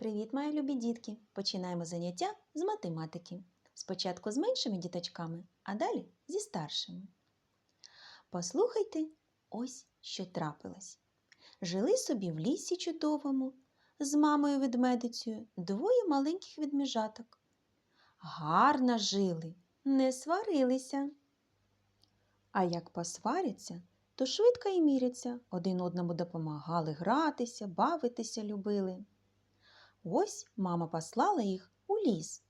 Привіт, мої любі дітки! Починаємо заняття з математики. Спочатку з меншими діточками, а далі зі старшими. Послухайте ось що трапилось. Жили собі в лісі чудовому з мамою ведмедицею двоє маленьких ведмежаток. Гарно жили, не сварилися. А як посваряться, то швидко і міряться, один одному допомагали гратися, бавитися любили. Ось мама послала їх у ліс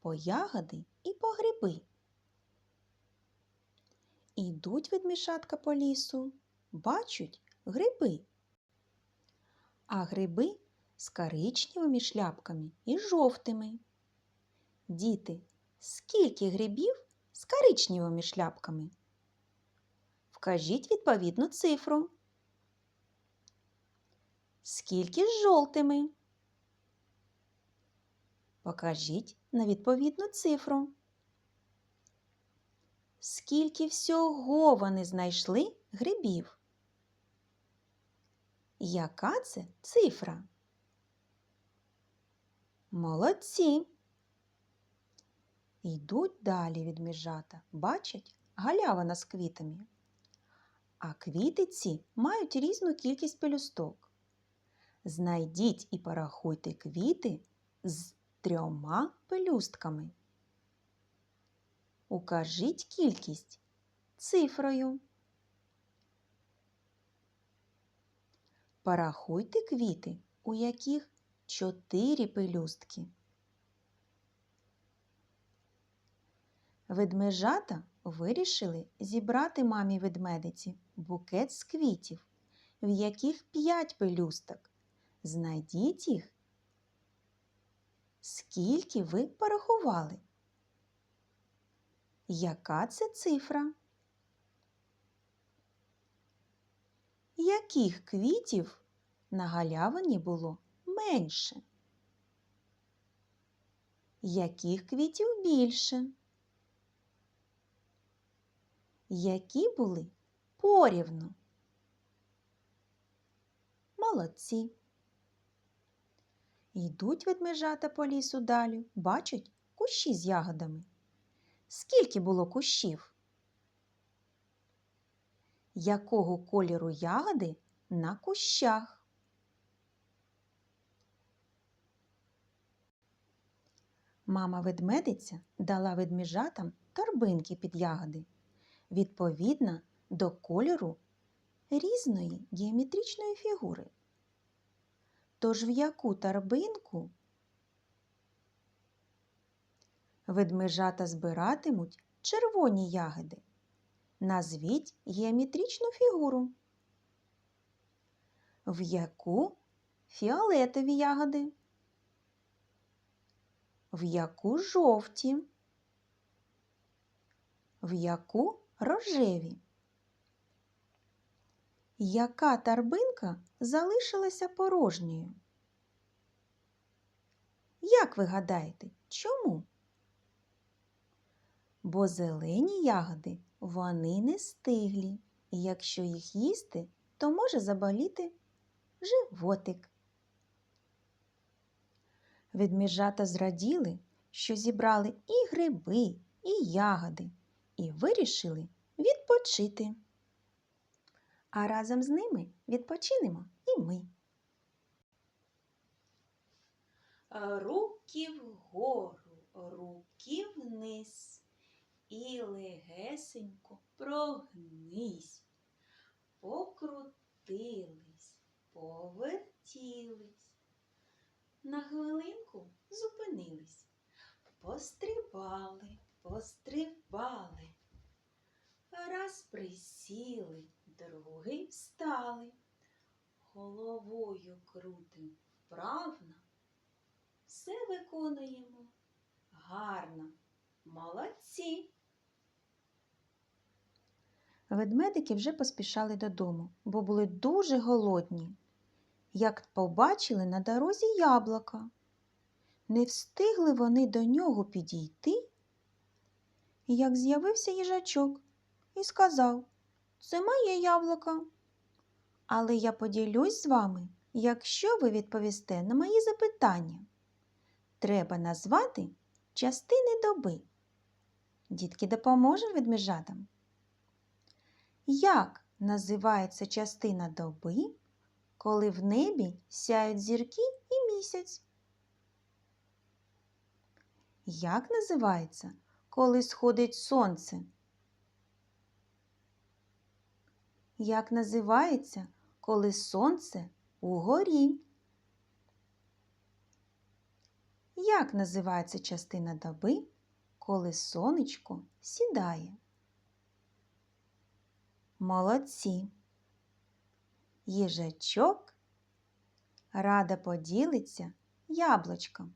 по ягоди і по гриби. Ідуть ведмішатка по лісу, бачать гриби. А гриби з коричневими шляпками і жовтими. Діти, скільки грибів з коричневими шляпками? Вкажіть відповідну цифру. Скільки з жовтими? Покажіть на відповідну цифру. Скільки всього вони знайшли грибів? Яка це цифра? Молодці. Йдуть далі від межата. Бачать галявина з квітами. А квіти ці мають різну кількість пелюсток. Знайдіть і порахуйте квіти з трьома пелюстками. Укажіть кількість цифрою. Порахуйте квіти, у яких чотири пелюстки. Ведмежата вирішили зібрати мамі ведмедиці букет з квітів, в яких п'ять пелюсток. Знайдіть їх Скільки ви порахували? Яка це цифра? Яких квітів на галявині було менше? Яких квітів більше? Які були порівну? Молодці. Йдуть ведмежата по лісу далі, бачать кущі з ягодами. Скільки було кущів? Якого кольору ягоди на кущах? Мама ведмедиця дала ведмежатам торбинки під ягоди, відповідно до кольору різної геометричної фігури. Тож в яку торбинку ведмежата збиратимуть червоні ягоди? Назвіть геометричну фігуру. В яку фіолетові ягоди? В яку жовті? В яку рожеві? Яка торбинка залишилася порожньою? Як ви гадаєте, чому? Бо зелені ягоди вони не стиглі, і якщо їх їсти, то може заболіти животик. Ведмежата зраділи, що зібрали і гриби, і ягоди, і вирішили відпочити а разом з ними відпочинемо і ми. Руки вгору, руки вниз і легесенько прогнись. Покрутились, повертілись. На хвилинку зупинились. Пострибали, пострибали. Раз присіли, другий встали, головою крутим вправно, все виконуємо гарно, молодці. Ведмедики вже поспішали додому, бо були дуже голодні. Як побачили на дорозі яблука. Не встигли вони до нього підійти, як з'явився їжачок і сказав це моє яблуко. Але я поділюсь з вами якщо ви відповісте на мої запитання. Треба назвати частини доби. Дітки допоможемо ведмежатам. Як називається частина доби, коли в небі сяють зірки і місяць? Як називається, коли сходить сонце? Як називається, коли сонце угорі? Як називається частина доби, коли сонечко сідає? Молодці. Їжачок рада поділиться яблучком.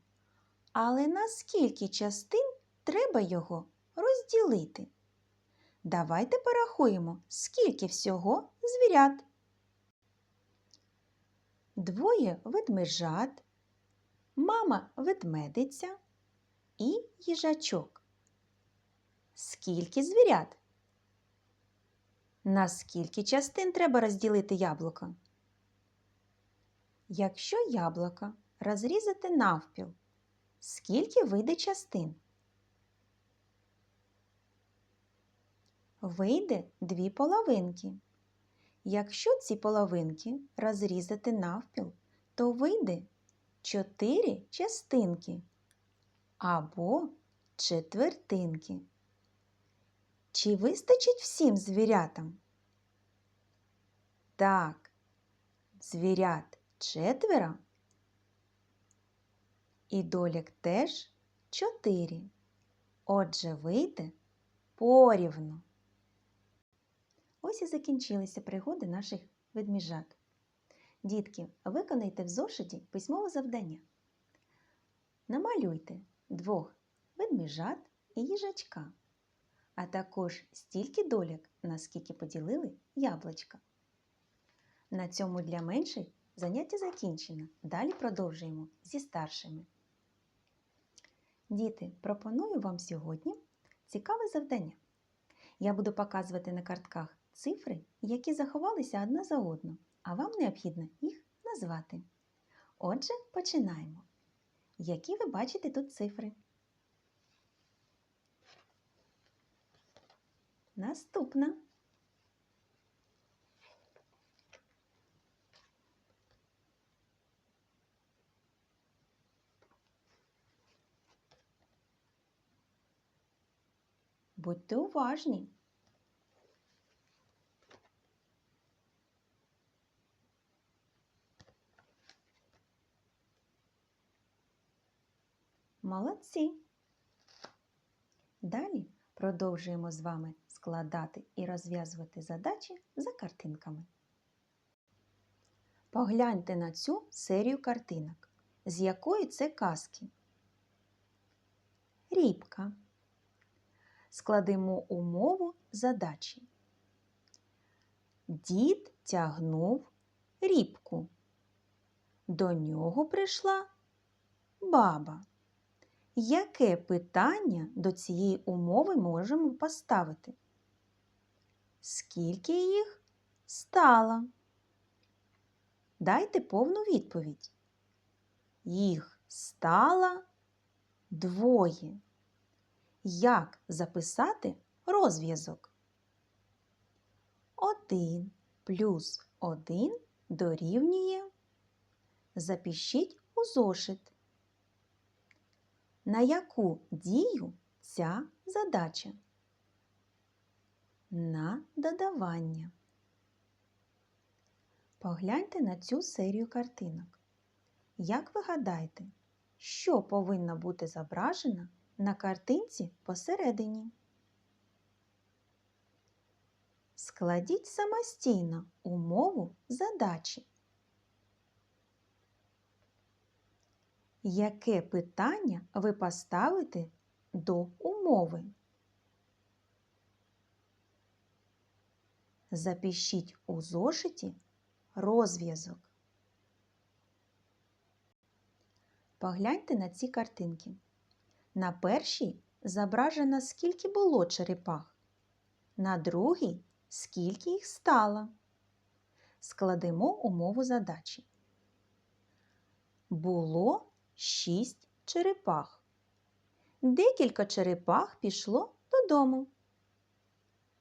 Але на скільки частин треба його розділити? Давайте порахуємо, скільки всього звірят. Двоє ведмежат, мама ведмедиця і їжачок. Скільки звірят? На скільки частин треба розділити яблуко? Якщо яблуко розрізати навпіл, скільки вийде частин? Вийде дві половинки. Якщо ці половинки розрізати навпіл, то вийде чотири частинки або четвертинки. Чи вистачить всім звірятам? Так, звірят четверо. І долік теж чотири. Отже, вийде порівну. Ось і закінчилися пригоди наших ведміжат. Дітки, виконайте в зошиті письмове завдання. Намалюйте двох ведміжат і їжачка, а також стільки доляк, наскільки поділили яблучка. На цьому для менших заняття закінчено. Далі продовжуємо зі старшими. Діти, пропоную вам сьогодні цікаве завдання. Я буду показувати на картках цифри, які заховалися одна за одну, а вам необхідно їх назвати. Отже, починаємо. Які ви бачите тут цифри? Наступна. Будьте уважні. Молодці. Далі продовжуємо з вами складати і розв'язувати задачі за картинками. Погляньте на цю серію картинок. З якої це казки? Рібка. Складемо умову задачі. Дід тягнув рібку. До нього прийшла баба. Яке питання до цієї умови можемо поставити? Скільки їх стало? Дайте повну відповідь. Їх стало двоє. Як записати розв'язок? Один плюс один дорівнює. Запишіть у зошит. На яку дію ця задача? На додавання. Погляньте на цю серію картинок. Як ви гадаєте, що повинно бути зображено на картинці посередині? Складіть самостійно умову задачі. Яке питання ви поставите до умови? Запишіть у зошиті розв'язок. Погляньте на ці картинки. На першій зображено, скільки було черепах, на другій скільки їх стало. Складемо умову задачі. було шість черепах. Декілька черепах пішло додому.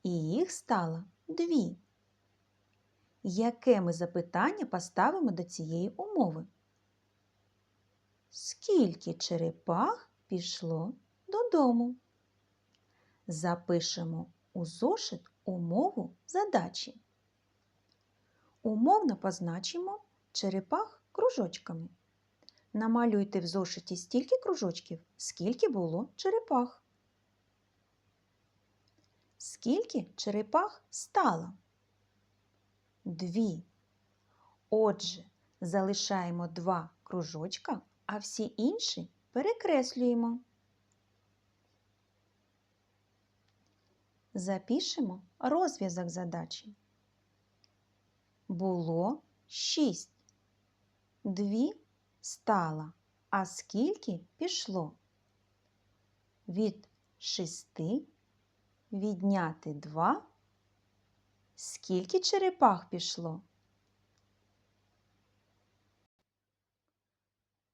І їх стало дві. Яке ми запитання поставимо до цієї умови? Скільки черепах пішло додому? Запишемо у зошит умову задачі. Умовно позначимо черепах кружочками. Намалюйте в зошиті стільки кружочків, скільки було черепах. Скільки черепах стало? Дві. Отже, залишаємо два кружочка, а всі інші перекреслюємо. Запишемо розв'язок задачі. Було шість. Дві стало. А скільки пішло? Від шести відняти два. Скільки черепах пішло?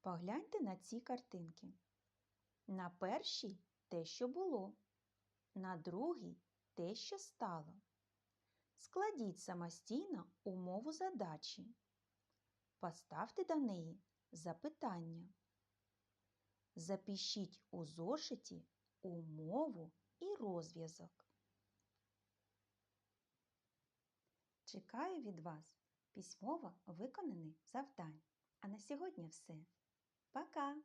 Погляньте на ці картинки. На першій те, що було, на другій те, що стало. Складіть самостійно умову задачі. Поставте до неї запитання. Запишіть у зошиті умову і розв'язок. Чекаю від вас письмово виконаних завдань. А на сьогодні все. Пока!